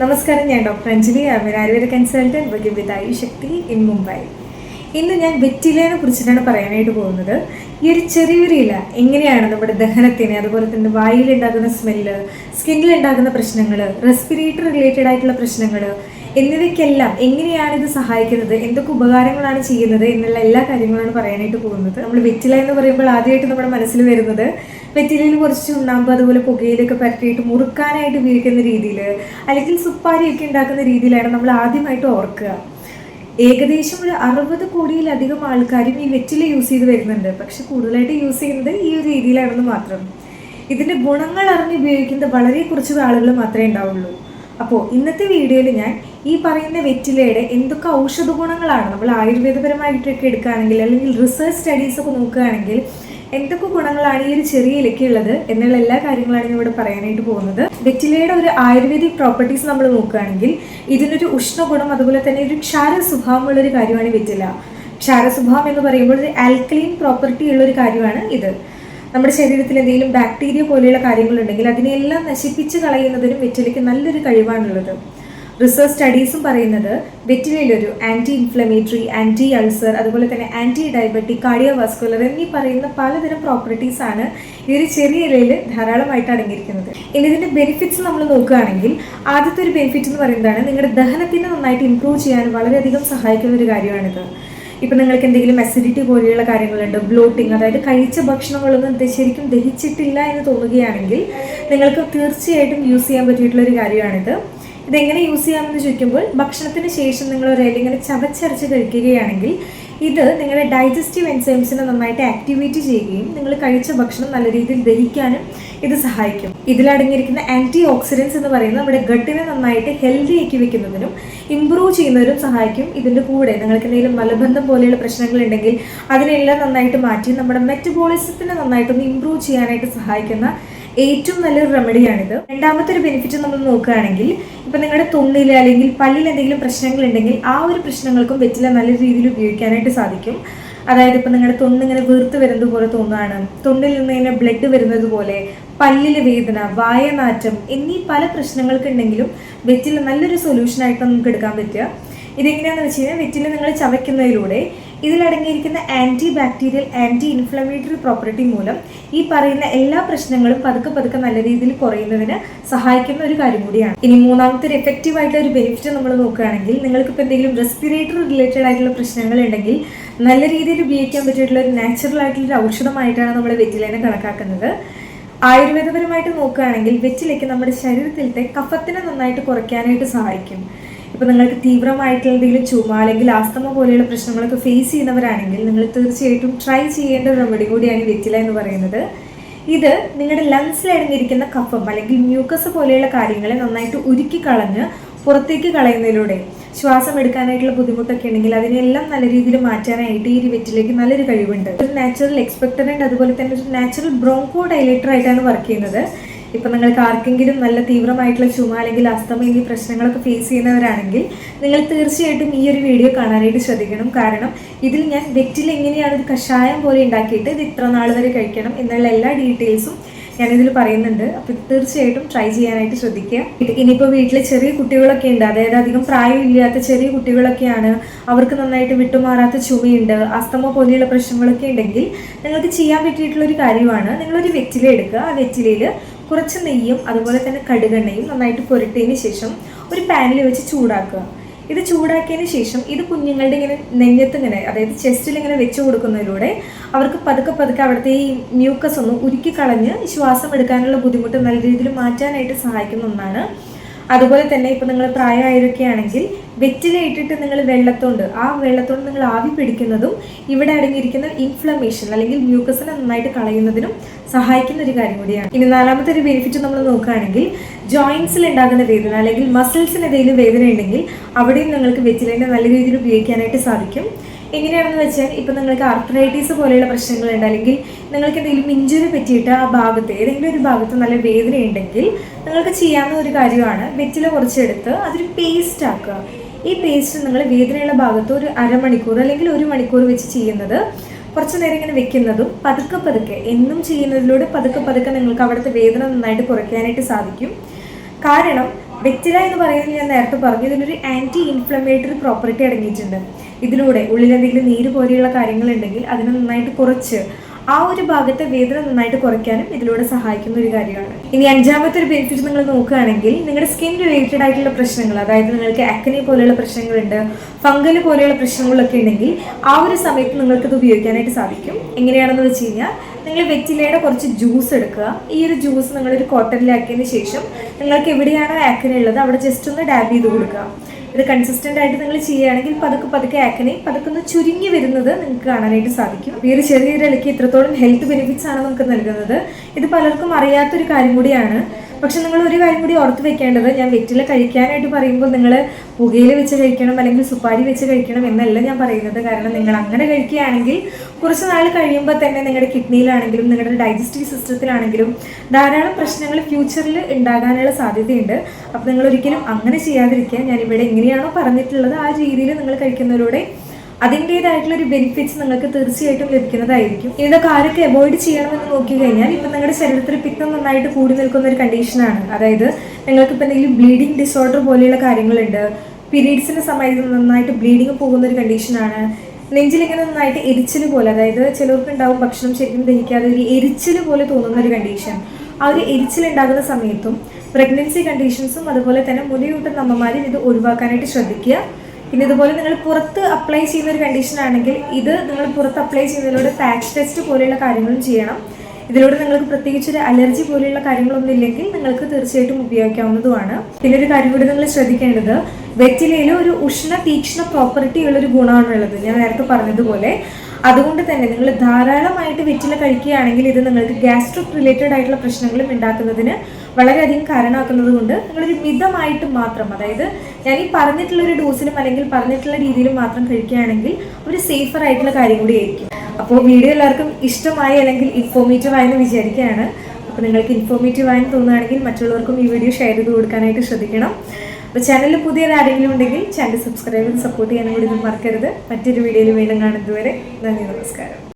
നമസ്കാരം ഞാൻ doctor Anjali. Aamir Ayurveda consultant working with Ayu Shakti in Mumbai ഇന്ന് ഞാൻ വെറ്റിലേനെ കുറിച്ചിട്ടാണ് പറയാനായിട്ട് പോകുന്നത്. ഈ ഒരു ചെറിയൊരു ഇല എങ്ങനെയാണ് നമ്മുടെ ദഹനത്തിന് അതുപോലെ തന്നെ വായിലുണ്ടാകുന്ന സ്മെല്ല് സ്കിന്നിലുണ്ടാകുന്ന പ്രശ്നങ്ങൾ റെസ്പിറേറ്റർ റിലേറ്റഡ് ആയിട്ടുള്ള പ്രശ്നങ്ങൾ എന്നിവയ്ക്കെല്ലാം എങ്ങനെയാണ് ഇത് സഹായിക്കുന്നത്? എന്തൊക്കെ ഉപകാരങ്ങളാണ് ചെയ്യുന്നത്? എന്നുള്ള എല്ലാ കാര്യങ്ങളാണ് പറയാനായിട്ട് പോകുന്നത്. നമ്മൾ വെറ്റില എന്ന് പറയുമ്പോൾ ആദ്യമായിട്ട് നമ്മുടെ മനസ്സിൽ വരുന്നത് വെറ്റിലയിൽ കുറച്ച് ചുണ്ണാമ്പ് അതുപോലെ പുകയിലൊക്കെ പരട്ടിയിട്ട് മുറുക്കാനായിട്ട് ഉപയോഗിക്കുന്ന രീതിയിൽ അല്ലെങ്കിൽ സുപ്പാരിയൊക്കെ ഉണ്ടാക്കുന്ന രീതിയിലാണ് നമ്മൾ ആദ്യമായിട്ട് ഓർക്കുക. ഏകദേശം ഒരു അറുപത് കോടിയിലധികം ആൾക്കാരും ഈ വെറ്റില യൂസ് ചെയ്ത് വരുന്നുണ്ട്. പക്ഷെ കൂടുതലായിട്ട് യൂസ് ചെയ്യുന്നത് ഈ ഒരു രീതിയിലാണെന്ന് മാത്രം. ഇതിന്റെ ഗുണങ്ങൾ അറിഞ്ഞ് ഉപയോഗിക്കുന്നത് വളരെ കുറച്ച് ആളുകൾ മാത്രമേ ഉണ്ടാവുള്ളൂ. അപ്പോൾ ഇന്നത്തെ വീഡിയോയിൽ ഞാൻ ഈ പറയുന്ന വെറ്റിലയുടെ എന്തൊക്കെ ഔഷധ ഗുണങ്ങളാണ്? നമ്മൾ ആയുർവേദപരമായിട്ടൊക്കെ എടുക്കുകയാണെങ്കിൽ അല്ലെങ്കിൽ റിസർച്ച് സ്റ്റഡീസ് ഒക്കെ നോക്കുകയാണെങ്കിൽ എന്തൊക്കെ ഗുണങ്ങളാണ് ഈ ഒരു ചെറിയ ഇലയ്ക്കുള്ളത് എന്നുള്ള എല്ലാ കാര്യങ്ങളാണ് ഇവിടെ പറയാനായിട്ട് പോകുന്നത്. വെറ്റിലയുടെ ഒരു ആയുർവേദിക് പ്രോപ്പർട്ടീസ് നമ്മൾ നോക്കുകയാണെങ്കിൽ ഇതിനൊരു ഉഷ്ണഗുണം അതുപോലെ തന്നെ ഒരു ക്ഷാര സ്വഭാവമുള്ള ഒരു കാര്യമാണ് വെറ്റില. ക്ഷാര സ്വഭാവം എന്ന് പറയുമ്പോൾ ഒരു ആൽക്കലീൻ പ്രോപ്പർട്ടി ഉള്ള ഒരു കാര്യമാണ് ഇത്. നമ്മുടെ ശരീരത്തിൽ എന്തെങ്കിലും ബാക്ടീരിയ പോലെയുള്ള കാര്യങ്ങളുണ്ടെങ്കിൽ അതിനെല്ലാം നശിപ്പിച്ച് കളയുന്നതിനും വെറ്റിലയ്ക്ക് നല്ലൊരു കഴിവാണുള്ളത്. റിസർച്ച് സ്റ്റഡീസും പറയുന്നത് വെറ്റിലയിലൊരു ആന്റി ഇൻഫ്ലമേറ്ററി ആന്റി അൾസർ അതുപോലെ തന്നെ ആന്റി ഡയബറ്റിക് കാർഡിയോ വാസ്കുലർ എന്നീ പറയുന്ന പലതരം പ്രോപ്പർട്ടീസ് ആണ് ഈ ഒരു ചെറിയ ഇലയിൽ ധാരാളമായിട്ട് അടങ്ങിയിരിക്കുന്നത്. ഇനി ഇതിന്റെ ബെനിഫിറ്റ്സ് നമ്മൾ നോക്കുകയാണെങ്കിൽ ആദ്യത്തെ ഒരു ബെനിഫിറ്റ് എന്ന് പറയുന്നതാണ് നിങ്ങളുടെ ദഹനത്തിനെ നന്നായിട്ട് ഇമ്പ്രൂവ് ചെയ്യാൻ വളരെയധികം സഹായിക്കുന്ന ഒരു കാര്യമാണിത്. ഇപ്പം നിങ്ങൾക്ക് എന്തെങ്കിലും അസിഡിറ്റി പോലെയുള്ള കാര്യങ്ങളുണ്ട് ബ്ലോട്ടിങ് അതായത് കഴിച്ച ഭക്ഷണങ്ങളൊന്നും ശരിക്കും ദഹിച്ചിട്ടില്ല എന്ന് തോന്നുകയാണെങ്കിൽ നിങ്ങൾക്ക് തീർച്ചയായിട്ടും യൂസ് ചെയ്യാൻ പറ്റിയിട്ടുള്ള ഒരു കാര്യമാണിത്. ഇതെങ്ങനെ യൂസ് ചെയ്യാമെന്ന് ചോദിക്കുമ്പോൾ ഭക്ഷണത്തിന് ശേഷം നിങ്ങൾ ഒരു ഇല ഇങ്ങനെ ചവച്ചരച്ച് കഴിക്കുകയാണെങ്കിൽ ഇത് നിങ്ങളുടെ ഡൈജസ്റ്റീവ് എൻസൈംസിനെ നന്നായിട്ട് ആക്ടിവേറ്റ് ചെയ്യുകയും നിങ്ങൾ കഴിച്ച ഭക്ഷണം നല്ല രീതിയിൽ ദഹിക്കാനും ഇത് സഹായിക്കും. ഇതിലടങ്ങിയിരിക്കുന്ന ആന്റി ഓക്സിഡൻസ് എന്ന് പറയുന്നത് നമ്മുടെ ഗട്ടിനെ നന്നായിട്ട് ഹെൽത്തി ആക്കി വെക്കുന്നതിനും ഇമ്പ്രൂവ് ചെയ്യുന്നതിനും സഹായിക്കും. ഇതിന്റെ കൂടെ നിങ്ങൾക്ക് എന്തെങ്കിലും മലബന്ധം പോലെയുള്ള പ്രശ്നങ്ങൾ ഉണ്ടെങ്കിൽ അതിനെല്ലാം നന്നായിട്ട് മാറ്റി നമ്മുടെ മെറ്റബോളിസത്തിനെ നന്നായിട്ടൊന്ന് ഇമ്പ്രൂവ് ചെയ്യാനായിട്ട് സഹായിക്കുന്ന ഏറ്റവും നല്ലൊരു റെമഡിയാണിത് രണ്ടാമത്തെ ഒരു ബെനിഫിറ്റ് നമ്മൾ നോക്കുകയാണെങ്കിൽ ഇപ്പം നിങ്ങളുടെ തൊണ്ണിൽ അല്ലെങ്കിൽ പല്ലിൽ എന്തെങ്കിലും പ്രശ്നങ്ങൾ ഉണ്ടെങ്കിൽ ആ ഒരു പ്രശ്നങ്ങൾക്കും വെറ്റില നല്ല രീതിയിൽ ഉപയോഗിക്കാനായിട്ട് സാധിക്കും. അതായത് ഇപ്പം നിങ്ങളുടെ തൊണ്ണിങ്ങനെ വീർത്ത് വരുന്നത് പോലെ തോന്നുകയാണ് തൊണ്ടിൽ നിന്ന് ഇങ്ങനെ ബ്ലഡ് വരുന്നത് പോലെ പല്ലിലെ വേദന വായനാറ്റം എന്നീ പല പ്രശ്നങ്ങൾക്കുണ്ടെങ്കിലും വെറ്റില നല്ലൊരു സൊല്യൂഷനായിട്ട് നമുക്ക് എടുക്കാൻ പറ്റുക. ഇതെങ്ങനെയാണെന്ന് വെച്ച് കഴിഞ്ഞാൽ വെറ്റില നിങ്ങൾ ചവയ്ക്കുന്നതിലൂടെ ഇതിലടങ്ങിയിരിക്കുന്ന anti bacterial anti inflammatory property മൂലം ഈ പറയുന്ന എല്ലാ പ്രശ്നങ്ങളും പതുക്കെ പതുക്കെ നല്ല രീതിയിൽ കുറയുന്നതിന് സഹായിക്കുന്ന ഒരു കാര്യം കൂടിയാണ്. ഇനി മൂന്നാമത്തെ ഒരു എഫക്റ്റീവ് ആയിട്ടുള്ള ഒരു ബെനിഫിറ്റ് നമ്മൾ നോക്കുകയാണെങ്കിൽ നിങ്ങൾക്ക് ഇപ്പോൾ എന്തെങ്കിലും റെസ്പിറേറ്ററി റിലേറ്റഡ് ആയിട്ടുള്ള പ്രശ്നങ്ങൾ ഉണ്ടെങ്കിൽ നല്ല രീതിയിൽ ഉപയോഗിക്കാൻ പറ്റിയിട്ടുള്ള ഒരു നാച്ചുറൽ ആയിട്ടുള്ള ഒരു ഔഷധമായിട്ടാണ് നമ്മൾ വെറ്റിലേനെ കണക്കാക്കുന്നത്. ആയുർവേദപരമായിട്ട് നോക്കുകയാണെങ്കിൽ വെറ്റിലേക്ക് നമ്മുടെ ശരീരത്തിലത്തെ കഫത്തിനെ നന്നായിട്ട് കുറയ്ക്കാനായിട്ട് സഹായിക്കും. ഇപ്പം നിങ്ങൾക്ക് തീവ്രമായിട്ടുള്ള എന്തെങ്കിലും ചുമ അല്ലെങ്കിൽ ആസ്തമ പോലെയുള്ള പ്രശ്നങ്ങളൊക്കെ ഫേസ് ചെയ്യുന്നവരാണെങ്കിൽ നിങ്ങൾ തീർച്ചയായിട്ടും ട്രൈ ചെയ്യേണ്ട ഒരു റെമഡി കൂടിയാണ് വെറ്റില എന്ന് പറയുന്നത്. ഇത് നിങ്ങളുടെ ലങ്സിൽ അടങ്ങിയിരിക്കുന്ന കഫം അല്ലെങ്കിൽ മ്യൂക്കസ് പോലെയുള്ള കാര്യങ്ങളെ നന്നായിട്ട് ഉരുക്കി കളഞ്ഞ് പുറത്തേക്ക് കളയുന്നതിലൂടെ ശ്വാസം എടുക്കാനായിട്ടുള്ള ബുദ്ധിമുട്ടൊക്കെ ഉണ്ടെങ്കിൽ അതിനെല്ലാം നല്ല രീതിയിൽ മാറ്റാനായിട്ട് ഈ വെറ്റിലേക്ക് നല്ലൊരു കഴിവുണ്ട്. ഒരു നാച്ചുറൽ എക്സ്പെക്ടറന്റ് അതുപോലെ തന്നെ ഒരു നാച്ചുറൽ ബ്രോങ്കോ ഡൈലേറ്റർ ആയിട്ടാണ് വർക്ക് ചെയ്യുന്നത്. ഇപ്പം നിങ്ങൾക്ക് ആർക്കെങ്കിലും നല്ല തീവ്രമായിട്ടുള്ള ചുമ അല്ലെങ്കിൽ അസ്തമ എന്നീ പ്രശ്നങ്ങളൊക്കെ ഫേസ് ചെയ്യുന്നവരാണെങ്കിൽ നിങ്ങൾ തീർച്ചയായിട്ടും ഈ ഒരു വീഡിയോ കാണാനായിട്ട് ശ്രദ്ധിക്കണം. കാരണം ഇതിൽ ഞാൻ വെറ്റിൽ എങ്ങനെയാണ് ഒരു കഷായം പോലെ ഉണ്ടാക്കിയിട്ട് ഇത് ഇത്ര നാൾ വരെ കഴിക്കണം എന്നുള്ള എല്ലാ ഡീറ്റെയിൽസും ഞാനിതിൽ പറയുന്നുണ്ട്. അപ്പോൾ തീർച്ചയായിട്ടും ട്രൈ ചെയ്യാനായിട്ട് ശ്രദ്ധിക്കുക. ഇനിയിപ്പോൾ വീട്ടിൽ ചെറിയ കുട്ടികളൊക്കെ ഉണ്ട്. അതായത് അധികം പ്രായമില്ലാത്ത ചെറിയ കുട്ടികളൊക്കെയാണ്. അവർക്ക് നന്നായിട്ട് വിട്ടുമാറാത്ത ചുമയുണ്ട് അസ്തമ പോലെയുള്ള പ്രശ്നങ്ങളൊക്കെ ഉണ്ടെങ്കിൽ നിങ്ങൾക്ക് ചെയ്യാൻ പറ്റിയിട്ടുള്ള ഒരു കാര്യമാണ്. നിങ്ങളൊരു വെറ്റില എടുക്കുക. ആ വെറ്റിലയിൽ കുറച്ച് നെയ്യും അതുപോലെ തന്നെ കടുകെണ്ണയും നന്നായിട്ട് പുരട്ടിയതിന് ശേഷം ഒരു പാനിൽ വെച്ച് ചൂടാക്കുക. ഇത് ചൂടാക്കിയതിന് ശേഷം ഇത് കുഞ്ഞുങ്ങളുടെ ഇങ്ങനെ നെഞ്ഞത്ത് ഇങ്ങനെ അതായത് ചെസ്റ്റിൽ ഇങ്ങനെ വെച്ച് കൊടുക്കുന്നതിലൂടെ അവർക്ക് പതുക്കെ പതുക്കെ അവിടുത്തെ ഈ മ്യൂക്കസ് ഒന്ന് ഉരുക്കി കളഞ്ഞ് ശ്വാസം എടുക്കാനുള്ള ബുദ്ധിമുട്ട് നല്ല രീതിയിൽ മാറ്റാനായിട്ട് സഹായിക്കുന്ന ഒന്നാണ് അതുപോലെ തന്നെ ഇപ്പം നിങ്ങൾ പ്രായമായിരിക്കുകയാണെങ്കിൽ വെറ്റില ഇട്ടിട്ട് നിങ്ങൾ വെള്ളത്തോണ്ട് ആ വെള്ളത്തോണ്ട് നിങ്ങൾ ആവി പിടിക്കുന്നതും ഇവിടെ അടങ്ങിയിരിക്കുന്ന ഇൻഫ്ലമേഷൻ അല്ലെങ്കിൽ മ്യൂക്കസിനെ നന്നായിട്ട് കളയുന്നതിനും സഹായിക്കുന്ന ഒരു കാര്യം കൂടിയാണ്. ഇനി നാലാമത്തെ ഒരു ബെനിഫിറ്റ് നമ്മൾ നോക്കുകയാണെങ്കിൽ ജോയിൻസിൽ ഉണ്ടാകുന്ന വേദന അല്ലെങ്കിൽ മസിൽസിന് എന്തെങ്കിലും വേദന ഉണ്ടെങ്കിൽ അവിടെയും നിങ്ങൾക്ക് വെറ്റിലേനെ നല്ല രീതിയിൽ ഉപയോഗിക്കാനായിട്ട് സാധിക്കും. എങ്ങനെയാണെന്ന് വെച്ചാൽ ഇപ്പം നിങ്ങൾക്ക് ആർത്രൈറ്റീസ് പോലെയുള്ള പ്രശ്നങ്ങളുണ്ട് അല്ലെങ്കിൽ നിങ്ങൾക്ക് എന്തെങ്കിലും ഇഞ്ചുറി പറ്റിയിട്ട് ആ ഭാഗത്ത് ഏതെങ്കിലും ഒരു ഭാഗത്ത് നല്ല വേദന ഉണ്ടെങ്കിൽ നിങ്ങൾക്ക് ചെയ്യാവുന്ന ഒരു കാര്യമാണ് വെറ്റില കുറച്ചെടുത്ത് അതൊരു പേസ്റ്റ് ആക്കുക. ഈ പേസ്റ്റ് നിങ്ങൾ വേദനയുള്ള ഭാഗത്ത് ഒരു അരമണിക്കൂർ അല്ലെങ്കിൽ ഒരു മണിക്കൂർ വെച്ച് ചെയ്യുന്നത് കുറച്ച് നേരം ഇങ്ങനെ വെക്കുന്നതും പതുക്കെ പതുക്കെ എന്നും ചെയ്യുന്നതിലൂടെ പതുക്കെ പതുക്കെ നിങ്ങൾക്ക് അവിടുത്തെ വേദന നന്നായിട്ട് കുറയ്ക്കാനായിട്ട് സാധിക്കും. കാരണം വെറ്റില എന്ന് പറയുന്നത് ഞാൻ നേരത്തെ പറഞ്ഞു ഇതിലൊരു ആന്റി ഇൻഫ്ലമേറ്ററി പ്രോപ്പർട്ടി അടങ്ങിയിട്ടുണ്ട്. ഇതിലൂടെ ഉള്ളിലെന്തെങ്കിലും നീര് പോലെയുള്ള കാര്യങ്ങളുണ്ടെങ്കിൽ അതിനെ നന്നായിട്ട് കുറച്ച് ആ ഒരു ഭാഗത്തെ വേദന നന്നായിട്ട് കുറയ്ക്കാനും ഇതിലൂടെ സഹായിക്കുന്ന ഒരു കാര്യമാണ്. ഇനി അഞ്ചാമത്തെ ഒരു ബെനിഫിറ്റ് നിങ്ങൾ നോക്കുകയാണെങ്കിൽ നിങ്ങളുടെ സ്കിൻ റിലേറ്റഡ് ആയിട്ടുള്ള പ്രശ്നങ്ങൾ അതായത് നിങ്ങൾക്ക് അക്കനെ പോലെയുള്ള പ്രശ്നങ്ങളുണ്ട് ഫംഗൽ പോലെയുള്ള പ്രശ്നങ്ങളൊക്കെ ഉണ്ടെങ്കിൽ ആ ഒരു സമയത്ത് നിങ്ങൾക്ക് ഇത് ഉപയോഗിക്കാനായിട്ട് സാധിക്കും. എങ്ങനെയാണെന്ന് വെച്ച് കഴിഞ്ഞാൽ നിങ്ങൾ വെറ്റിലയുടെ കുറച്ച് ജ്യൂസ് എടുക്കുക. ഈ ഒരു ജ്യൂസ് നിങ്ങളൊരു കോട്ടണിലാക്കിയതിന് ശേഷം നിങ്ങൾക്ക് എവിടെയാണോ ആക്കന ഉള്ളത്? അവിടെ ജസ്റ്റ് ഒന്ന് ഡാബ് ചെയ്ത് കൊടുക്കുക. ഇത് കൺസിസ്റ്റന്റ് ആയിട്ട് നിങ്ങൾ ചെയ്യുകയാണെങ്കിൽ പതുക്കെ പതുക്കെ ആക്കനെ പതുക്കെ ഒന്ന് ചുരുങ്ങി വരുന്നത് നിങ്ങൾക്ക് കാണാനായിട്ട് സാധിക്കും. ഈ ഒരു ചെറിയൊരു ഇത്രത്തോളം ഹെൽത്ത് ബെനിഫിറ്റ്സ് ആണ് നമുക്ക് നൽകുന്നത്. ഇത് പലർക്കും അറിയാത്തൊരു കാര്യം കൂടിയാണ്. പക്ഷെ നിങ്ങൾ ഒരു കാര്യം കൂടി ഓർത്ത് വെക്കേണ്ടത് ഞാൻ വെറ്റില കഴിക്കാനായിട്ട് പറയുമ്പോൾ നിങ്ങൾ പുകയില വെച്ച് കഴിക്കണം അല്ലെങ്കിൽ സുപ്പാരി വെച്ച് കഴിക്കണം എന്നല്ല ഞാൻ പറയുന്നത്. കാരണം നിങ്ങൾ അങ്ങനെ കഴിക്കുകയാണെങ്കിൽ കുറച്ച് നാൾ കഴിയുമ്പോൾ തന്നെ നിങ്ങളുടെ കിഡ്നിയിലാണെങ്കിലും നിങ്ങളുടെ ഡൈജസ്റ്റീവ് സിസ്റ്റത്തിലാണെങ്കിലും ധാരാളം പ്രശ്നങ്ങൾ ഫ്യൂച്ചറിൽ ഉണ്ടാകാനുള്ള സാധ്യതയുണ്ട്. അപ്പോൾ നിങ്ങൾ ഒരിക്കലും അങ്ങനെ ചെയ്യാതിരിക്കുക ഞാനിവിടെ എങ്ങനെയാണോ പറഞ്ഞിട്ടുള്ളത് ആ രീതിയിൽ നിങ്ങൾ കഴിക്കുന്നതിലൂടെ അതിന്റെതായിട്ടുള്ള ഒരു ബെനിഫിറ്റ്സ് നിങ്ങൾക്ക് തീർച്ചയായിട്ടും ലഭിക്കുന്നതായിരിക്കും. ഇതൊക്കെ ആരൊക്കെ അവോയ്ഡ് ചെയ്യണമെന്ന് നോക്കി കഴിഞ്ഞാൽ ഇപ്പം നിങ്ങളുടെ ശരീരത്തിൽ പിത്തം നന്നായിട്ട് കൂടി നിൽക്കുന്ന ഒരു കണ്ടീഷനാണ് അതായത് നിങ്ങൾക്ക് ഇപ്പം എന്തെങ്കിലും ബ്ലീഡിങ് ഡിസോർഡർ പോലെയുള്ള കാര്യങ്ങളുണ്ട്. പീരീഡ്സിന്റെ സമയത്ത് നന്നായിട്ട് ബ്ലീഡിങ് പോകുന്ന ഒരു കണ്ടീഷനാണ് നെഞ്ചിലിങ്ങനെ നന്നായിട്ട് എരിച്ചിൽ പോലെ അതായത് ചിലർക്ക് ഉണ്ടാവും ഭക്ഷണം ശരിക്കും ദഹിക്കാതെ ഒരു എരിച്ചിൽ പോലെ തോന്നുന്ന ഒരു കണ്ടീഷൻ ആ ഒരു എരിച്ചിൽ ഉണ്ടാകുന്ന സമയത്തും പ്രഗ്നൻസി കണ്ടീഷൻസും അതുപോലെ തന്നെ മുലയൂട്ടുന്ന അമ്മമാരും ഇത് ഒഴിവാക്കാനായിട്ട് ശ്രദ്ധിക്കുക. പിന്നെ ഇതുപോലെ നിങ്ങൾ പുറത്ത് അപ്ലൈ ചെയ്യുന്ന ഒരു കണ്ടീഷൻ ആണെങ്കിൽ ഇത് നിങ്ങൾ പുറത്ത് അപ്ലൈ ചെയ്യുന്നതിലൂടെ പാച്ച് ടെസ്റ്റ് പോലെയുള്ള കാര്യങ്ങളും ചെയ്യണം. ഇതിലൂടെ നിങ്ങൾക്ക് പ്രത്യേകിച്ച് ഒരു അലർജി പോലെയുള്ള കാര്യങ്ങളൊന്നും ഇല്ലെങ്കിൽ നിങ്ങൾക്ക് തീർച്ചയായിട്ടും ഉപയോഗിക്കാവുന്നതുമാണ്. പിന്നെ ഒരു കാര്യം കൂടി നിങ്ങൾ ശ്രദ്ധിക്കേണ്ടത് വെറ്റിലയിൽ ഒരു ഉഷ്ണ തീക്ഷ്ണ പ്രോപ്പർട്ടി ഉള്ള ഒരു ഗുണമാണുള്ളത് ഞാൻ നേരത്തെ പറഞ്ഞതുപോലെ അതുകൊണ്ട് തന്നെ നിങ്ങൾ ധാരാളമായിട്ട് വെറ്റില കഴിക്കുകയാണെങ്കിൽ ഇത് നിങ്ങൾക്ക് ഗ്യാസ്ട്രിക് റിലേറ്റഡ് ആയിട്ടുള്ള പ്രശ്നങ്ങളും ഉണ്ടാക്കുന്നതിന് വളരെയധികം കാരണമാക്കുന്നത് കൊണ്ട് നിങ്ങളൊരു മിതമായിട്ട് മാത്രം അതായത് ഞാൻ ഈ പറഞ്ഞിട്ടുള്ള ഒരു ഡോസിലും അല്ലെങ്കിൽ പറഞ്ഞിട്ടുള്ള രീതിയിലും മാത്രം കഴിക്കുകയാണെങ്കിൽ ഒരു സേഫർ ആയിട്ടുള്ള കാര്യം കൂടി ആയിരിക്കും. അപ്പോൾ വീഡിയോ എല്ലാവർക്കും ഇഷ്ടമായി അല്ലെങ്കിൽ ഇൻഫോർമേറ്റീവ് ആയെന്ന് വിചാരിക്കുകയാണ്. അപ്പോൾ നിങ്ങൾക്ക് ഇൻഫോർമേറ്റീവ് ആയെന്ന് തോന്നുകയാണെങ്കിൽ മറ്റുള്ളവർക്കും ഈ വീഡിയോ ഷെയർ ചെയ്ത് കൊടുക്കാനായിട്ട് ശ്രദ്ധിക്കണം. അപ്പോൾ ചാനലിൽ പുതിയ ആരെങ്കിലും ഉണ്ടെങ്കിൽ ചാനൽ സബ്സ്ക്രൈബ് ചെയ്ത് സപ്പോർട്ട് ചെയ്യാനും കൂടി മറക്കരുത്. മറ്റൊരു വീഡിയോയിൽ വീണ്ടും കാണുന്നതുവരെ നന്ദി നമസ്കാരം.